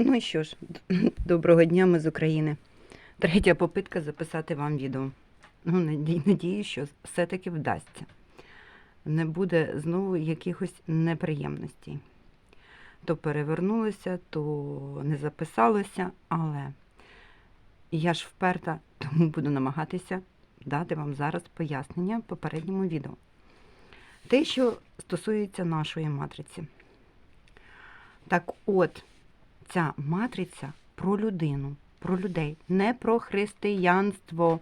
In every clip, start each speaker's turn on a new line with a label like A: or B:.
A: Ну і що ж, доброго дня, ми з України. Третя попитка записати вам відео. Ну, надію, що все-таки вдасться. Не буде знову якихось неприємностей. То перевернулося, то не записалося, але я ж вперта, тому буду намагатися дати вам зараз пояснення в попередньому відео. Те, що стосується нашої матриці. Так от, ця матриця про людину, про людей, не про християнство.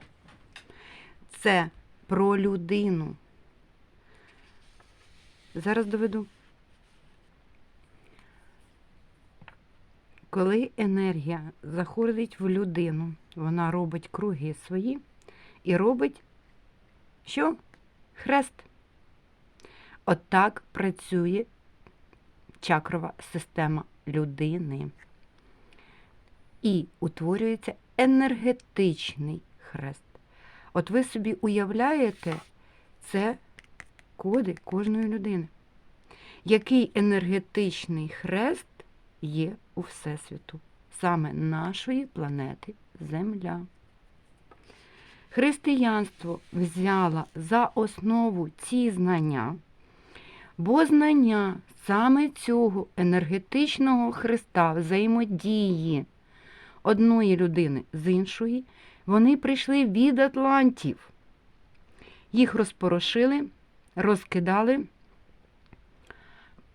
A: Це про людину. Зараз доведу. Коли енергія заходить в людину, вона робить круги свої і робить що? Хрест. Отак працює чакрова система людини. І утворюється енергетичний хрест. От ви собі уявляєте, це коди кожної людини. Який енергетичний хрест є у Всесвіту, саме нашої планети Земля. Християнство взяло за основу ці знання, бо знання саме цього енергетичного хреста взаємодії одної людини з іншої, вони прийшли від атлантів. Їх розпорошили, розкидали.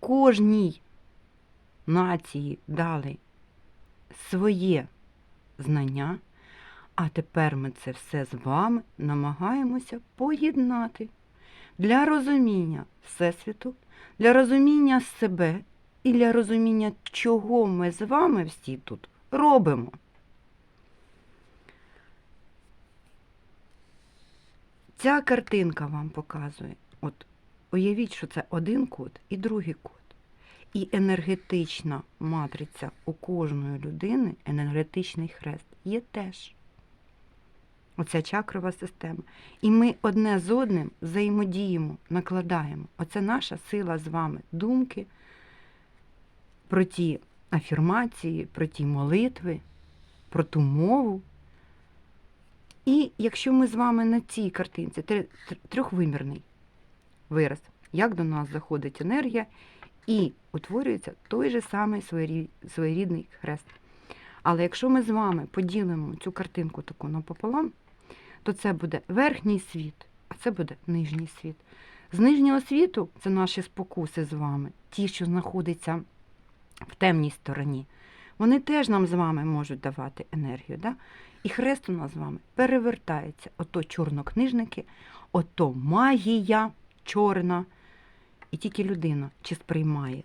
A: Кожній нації дали своє знання, а тепер ми це все з вами намагаємося поєднати для розуміння Всесвіту, для розуміння себе і для розуміння, чого ми з вами всі тут робимо. Ця картинка вам показує. От уявіть, що це один код і другий код. І енергетична матриця у кожної людини, енергетичний хрест, є теж. Оця чакрова система. І ми одне з одним взаємодіємо, накладаємо. Оце наша сила з вами думки про ті афірмації, про ті молитви, про ту мову. І якщо ми з вами на цій картинці, тр- тр- трьохвимірний вираз, як до нас заходить енергія, і утворюється той же самий своєрідний хрест. Але якщо ми з вами поділимо цю картинку таку напополам, то це буде верхній світ, а це буде нижній світ. З нижнього світу це наші спокуси з вами, ті, що знаходяться в темній стороні. Вони теж нам з вами можуть давати енергію. Да? І хрест у нас з вами перевертається. Ото чорнокнижники, ото магія чорна. І тільки людина чи сприймає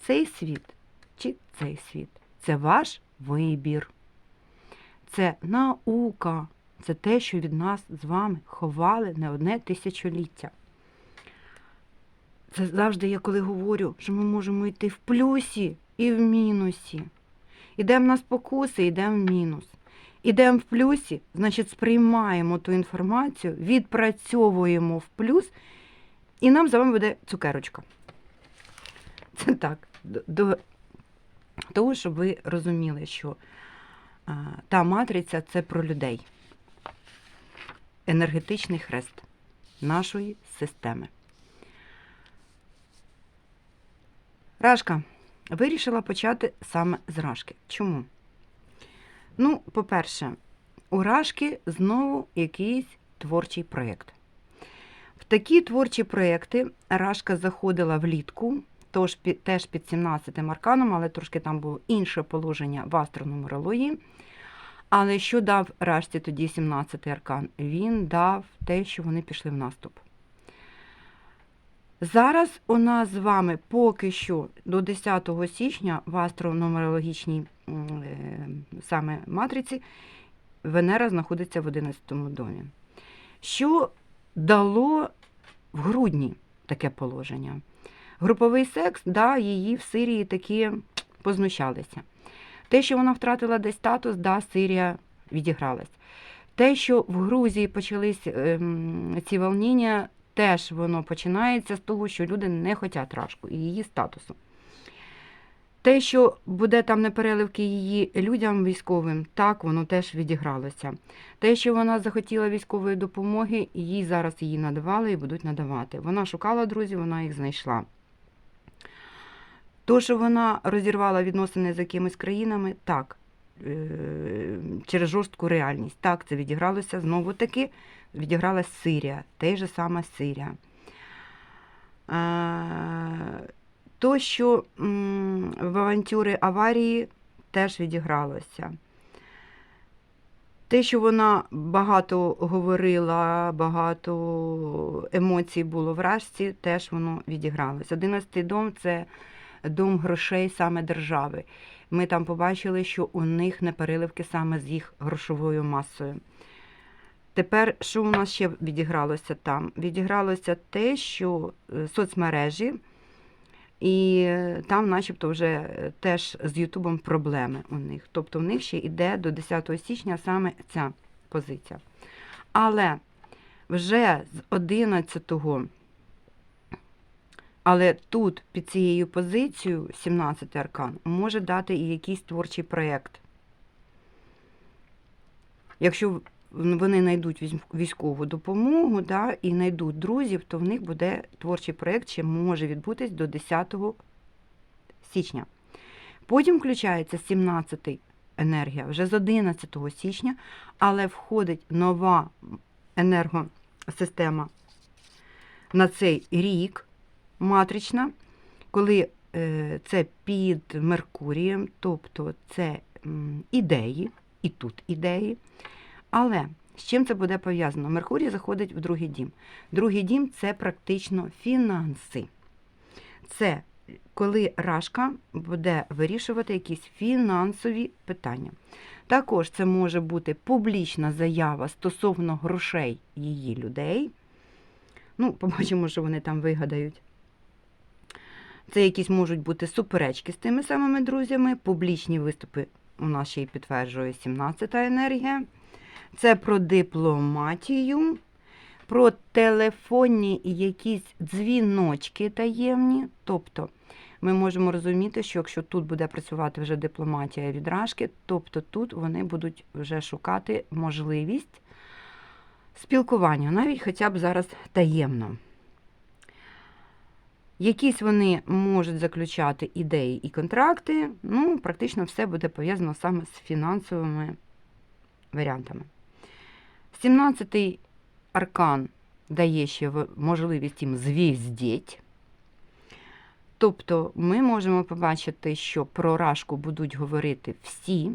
A: цей світ, чи цей світ. Це ваш вибір. Це наука. Це те, що від нас з вами ховали не одне тисячоліття. Це завжди я коли говорю, що ми можемо йти в плюсі і в мінусі. Ідемо на спокуси, йдемо в мінус. Ідемо в плюсі, значить, сприймаємо ту інформацію, відпрацьовуємо в плюс, і нам за вами буде цукерочка. Це так. До, того, щоб ви розуміли, що та матриця це про людей. Енергетичний хрест нашої системи. Рашка. Вирішила почати саме з Рашки. Чому? Ну, по-перше, у Рашки знову якийсь творчий проєкт. В такі творчі проєкти Рашка заходила влітку, тож теж під 17 арканом, але трошки там було інше положення в астронумерології. Але що дав Рашці тоді 17 аркан? Він дав те, що вони пішли в наступ. Зараз у нас з вами поки що до 10 січня в астронумерологічній м, е, саме матриці Венера знаходиться в 11 домі. Що дало в грудні таке положення? Груповий секс, да, її в Сирії таки познущалися. Те, що вона втратила десь статус, да, Сирія відігралась. Те, що в Грузії почались ем, ці волніння, теж воно починається з того, що люди не хочуть рашку і її статусу. Те, що буде там непереливки її людям військовим, так, воно теж відігралося. Те, що вона захотіла військової допомоги, їй зараз її надавали і будуть надавати. Вона шукала друзів, вона їх знайшла. То, що вона розірвала відносини з якимись країнами, так, е, через жорстку реальність. Так, це відігралося знову таки, відігралась Сирія, те ж саме Сирія. Е, То, що в авантюри аварії теж відігралося. Те, що вона багато говорила, багато емоцій було в Рашці, теж воно відігралося. Одинадцятий дом це дом грошей саме держави. Ми там побачили, що у них непереливки саме з їх грошовою масою. Тепер, що у нас ще відігралося там? Відігралося те, що е, соцмережі, і е, там, начебто, вже е, теж з Ютубом проблеми у них. Тобто в них ще йде до 10 січня саме ця позиція. Але вже з 11-го, але тут під цією позицією 17 аркан може дати і якийсь творчий проєкт. Якщо вони знайдуть військову допомогу да, і знайдуть друзів, то в них буде творчий проєкт, ще може відбутись до 10 січня. Потім включається 17 енергія вже з 11 січня, але входить нова енергосистема на цей рік матрична, коли е, це під Меркурієм, тобто це ідеї, і тут ідеї. Але з чим це буде пов'язано? Меркурій заходить в другий дім. Другий дім це практично фінанси. Це коли Рашка буде вирішувати якісь фінансові питання. Також це може бути публічна заява стосовно грошей її людей. Ну, побачимо, що вони там вигадають. Це якісь можуть бути суперечки з тими самими друзями, публічні виступи у нас ще й підтверджує 17-та енергія. Це про дипломатію, про телефонні якісь дзвіночки таємні. Тобто ми можемо розуміти, що якщо тут буде працювати вже дипломатія від Рашки, тобто тут вони будуть вже шукати можливість спілкування, навіть хоча б зараз таємно. Якісь вони можуть заключати ідеї і контракти, ну, практично все буде пов'язано саме з фінансовими варіантами. 17-й аркан дає ще можливість їм звіздіть. Тобто ми можемо побачити, що про рашку будуть говорити всі,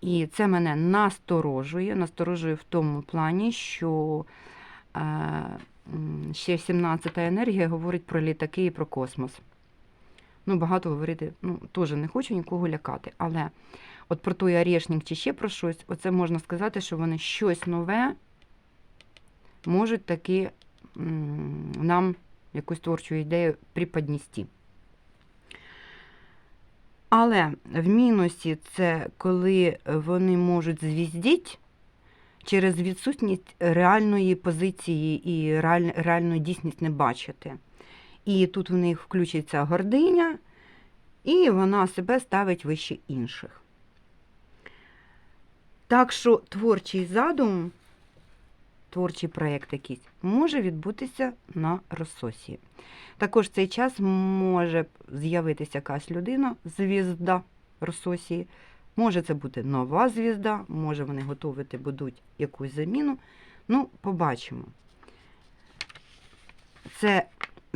A: і це мене насторожує. Насторожує в тому плані, що е, ще 17-та енергія говорить про літаки і про космос. Ну, багато говорити, ну, теж не хочу нікого лякати, але от про той орешник чи ще про щось, оце можна сказати, що вони щось нове можуть таки нам якусь творчу ідею приподністи. Але в мінусі це коли вони можуть звіздіть через відсутність реальної позиції і реаль, реальну дійсність не бачити. І тут в них включиться гординя, і вона себе ставить вище інших. Так що творчий задум, творчий проєкт якийсь, може відбутися на розсосі. Також в цей час може з'явитися якась людина, звізда розсосії. Може це бути нова звізда, може вони готувати будуть якусь заміну. Ну, побачимо. Це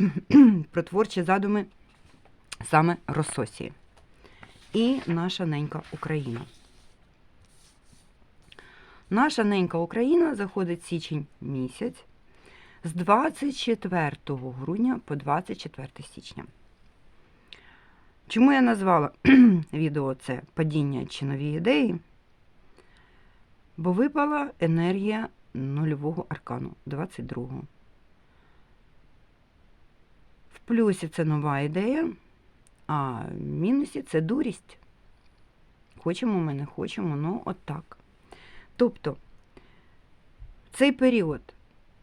A: про творчі задуми саме розсосії. І наша ненька Україна. Наша ненька Україна заходить січень місяць з 24 грудня по 24 січня. Чому я назвала відео це падіння чи нові ідеї? Бо випала енергія нульового аркану 22-го. В плюсі це нова ідея, а в мінусі це дурість. Хочемо ми не хочемо, ну от так. Тобто, в цей період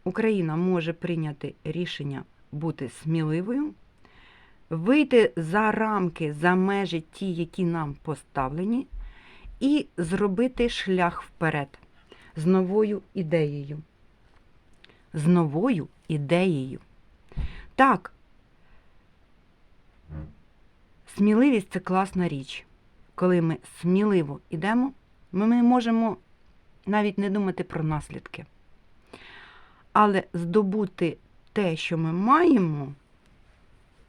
A: Україна може прийняти рішення бути сміливою, вийти за рамки, за межі ті, які нам поставлені, і зробити шлях вперед з новою ідеєю. З новою ідеєю. Так, сміливість це класна річ. Коли ми сміливо йдемо, ми можемо навіть не думати про наслідки. Але здобути те, що ми маємо,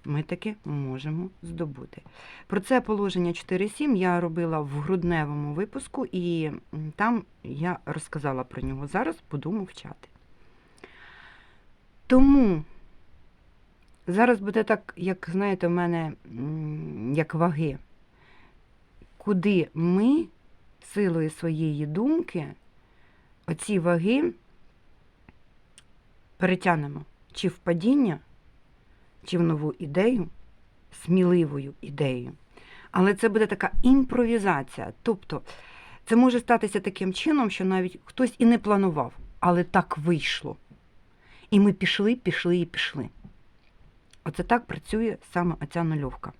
A: ми таки можемо здобути. Про це положення 4.7 я робила в грудневому випуску, і там я розказала про нього. Зараз буду мовчати. Тому зараз буде так, як знаєте, в мене як ваги, куди ми силою своєї думки оці ваги перетягнемо чи в падіння, чи в нову ідею, сміливою ідеєю. Але це буде така імпровізація. Тобто це може статися таким чином, що навіть хтось і не планував, але так вийшло. І ми пішли, пішли і пішли. Оце так працює саме оця нульовка.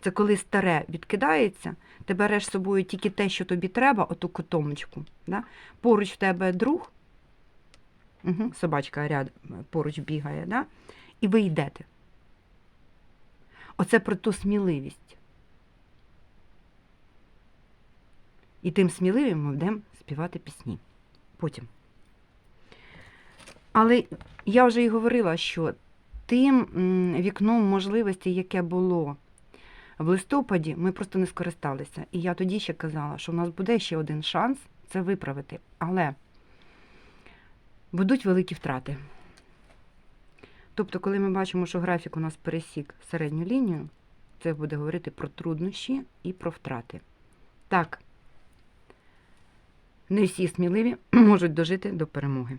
A: Це коли старе відкидається, ти береш з собою тільки те, що тобі треба, оту котомочку. Да? Поруч в тебе друг, угу, собачка ряд поруч бігає, да? і ви йдете. Оце про ту сміливість. І тим сміливим ми будемо співати пісні. Потім. Але я вже і говорила, що тим вікном можливостей, яке було в листопаді, ми просто не скористалися. І я тоді ще казала, що в нас буде ще один шанс це виправити. Але будуть великі втрати. Тобто, коли ми бачимо, що графік у нас пересік середню лінію, це буде говорити про труднощі і про втрати. Так, не всі сміливі можуть дожити до перемоги.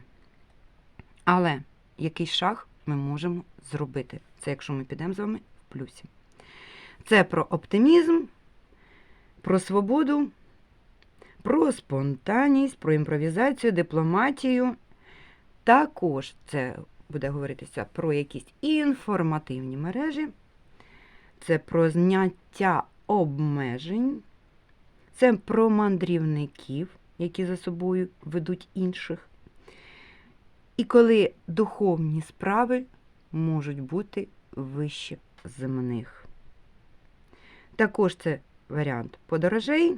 A: Але який шаг ми можемо зробити? Це якщо ми підемо з вами в плюсі. Це про оптимізм, про свободу, про спонтанність, про імпровізацію, дипломатію. Також це буде говоритися про якісь інформативні мережі, це про зняття обмежень, це про мандрівників, які за собою ведуть інших. І коли духовні справи можуть бути вище земних. Також це варіант подорожей.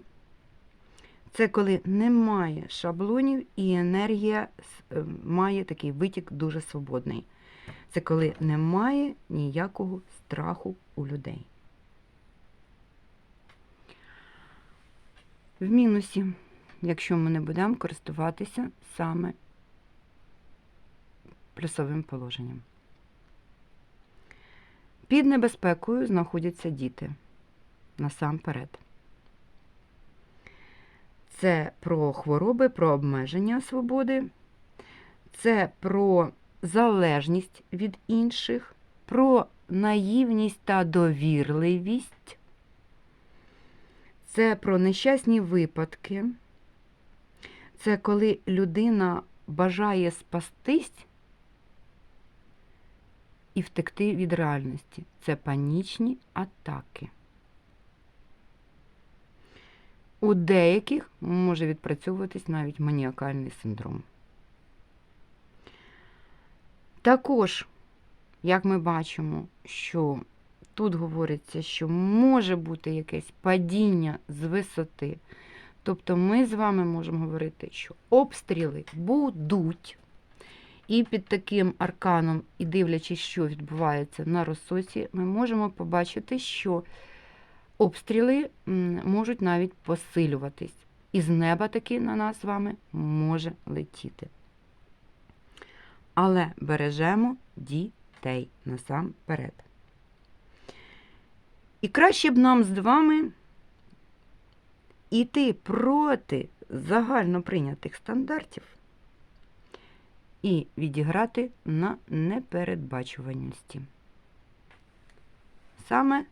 A: Це коли немає шаблонів і енергія е, має такий витік дуже свободний. Це коли немає ніякого страху у людей. В мінусі, якщо ми не будемо користуватися саме плюсовим положенням. Під небезпекою знаходяться діти насамперед. Це про хвороби, про обмеження свободи, це про залежність від інших, про наївність та довірливість, це про нещасні випадки, це коли людина бажає спастись і втекти від реальності. Це панічні атаки. У деяких може відпрацьовуватись навіть маніакальний синдром. Також, як ми бачимо, що тут говориться, що може бути якесь падіння з висоти. Тобто ми з вами можемо говорити, що обстріли будуть. І під таким арканом, і дивлячись, що відбувається на розсоці, ми можемо побачити, що обстріли можуть навіть посилюватись. І з неба таки на нас з вами може летіти. Але бережемо дітей насамперед. І краще б нам з вами іти проти загально прийнятих стандартів і відіграти на непередбачуваності. Саме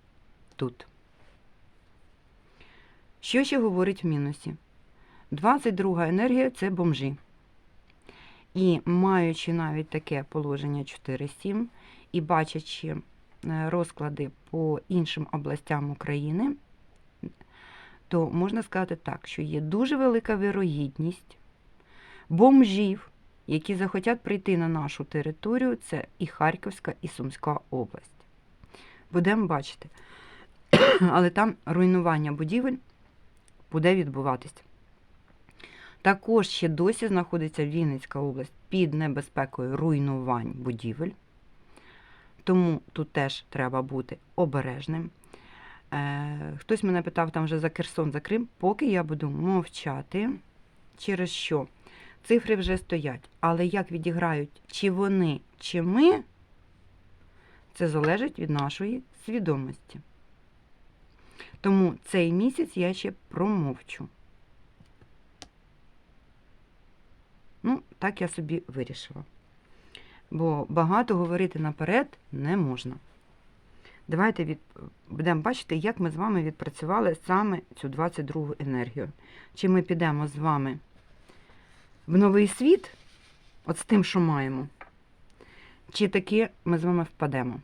A: тут. Що ще говорить в мінусі? 22 енергія це бомжі. І маючи навіть таке положення 4-7, і бачачи е, розклади по іншим областям України, то можна сказати так, що є дуже велика вірогідність бомжів, які захотять прийти на нашу територію, це і Харківська, і Сумська область. Будемо бачити. Але там руйнування будівель буде відбуватись. Також ще досі знаходиться Вінницька область під небезпекою руйнувань будівель. Тому тут теж треба бути обережним. Е, хтось мене питав там вже за Херсон, за Крим, поки я буду мовчати, через що цифри вже стоять. Але як відіграють чи вони, чи ми, це залежить від нашої свідомості. Тому цей місяць я ще промовчу. Ну, так я собі вирішила. Бо багато говорити наперед не можна. Давайте від... будемо бачити, як ми з вами відпрацювали саме цю 22 енергію. Чи ми підемо з вами в новий світ, от з тим, що маємо, чи таки ми з вами впадемо.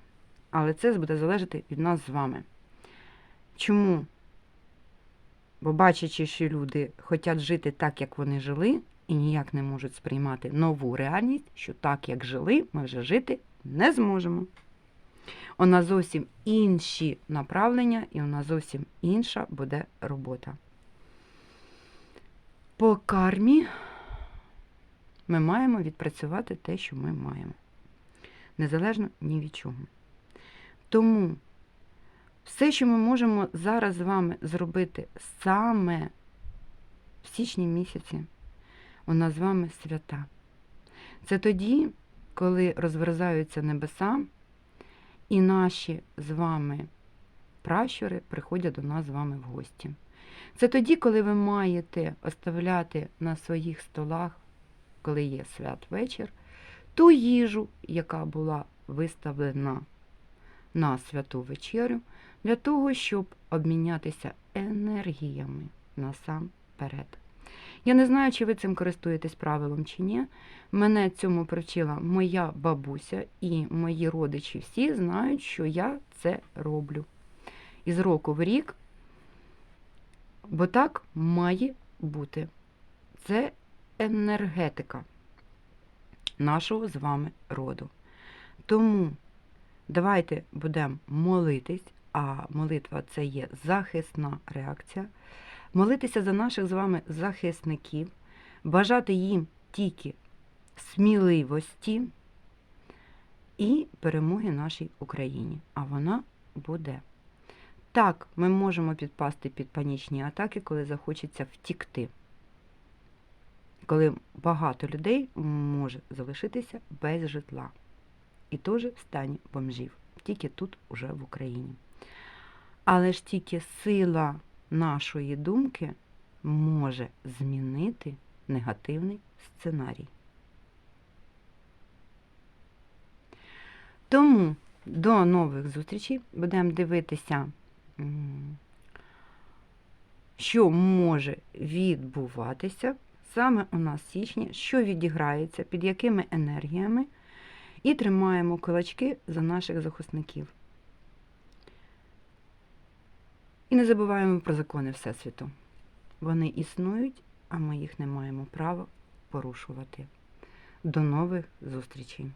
A: Але це буде залежати від нас з вами. Чому? Бо бачачи, що люди хочуть жити так, як вони жили, і ніяк не можуть сприймати нову реальність, що так, як жили, ми вже жити не зможемо. У нас зовсім інші направлення, і у нас зовсім інша буде робота. По кармі ми маємо відпрацювати те, що ми маємо. Незалежно ні від чого. Тому все, що ми можемо зараз з вами зробити саме в січні місяці, у нас з вами свята. Це тоді, коли розверзаються небеса, і наші з вами пращури приходять до нас з вами в гості. Це тоді, коли ви маєте оставляти на своїх столах, коли є святвечір, ту їжу, яка була виставлена на святу вечерю, для того, щоб обмінятися енергіями насамперед. Я не знаю, чи ви цим користуєтесь правилом чи ні. Мене цьому привчила моя бабуся і мої родичі всі знають, що я це роблю. Із року в рік, бо так має бути. Це енергетика нашого з вами роду. Тому давайте будемо молитись, а молитва це є захисна реакція. Молитися за наших з вами захисників, бажати їм тільки сміливості і перемоги нашій Україні. А вона буде. Так, ми можемо підпасти під панічні атаки, коли захочеться втікти. Коли багато людей може залишитися без житла. І теж в стані бомжів. Тільки тут, уже в Україні. Але ж тільки сила нашої думки може змінити негативний сценарій. Тому до нових зустрічей будемо дивитися, що може відбуватися саме у нас в січні, що відіграється, під якими енергіями, і тримаємо кулачки за наших захисників. І не забуваємо про закони Всесвіту. Вони існують, а ми їх не маємо права порушувати. До нових зустрічей!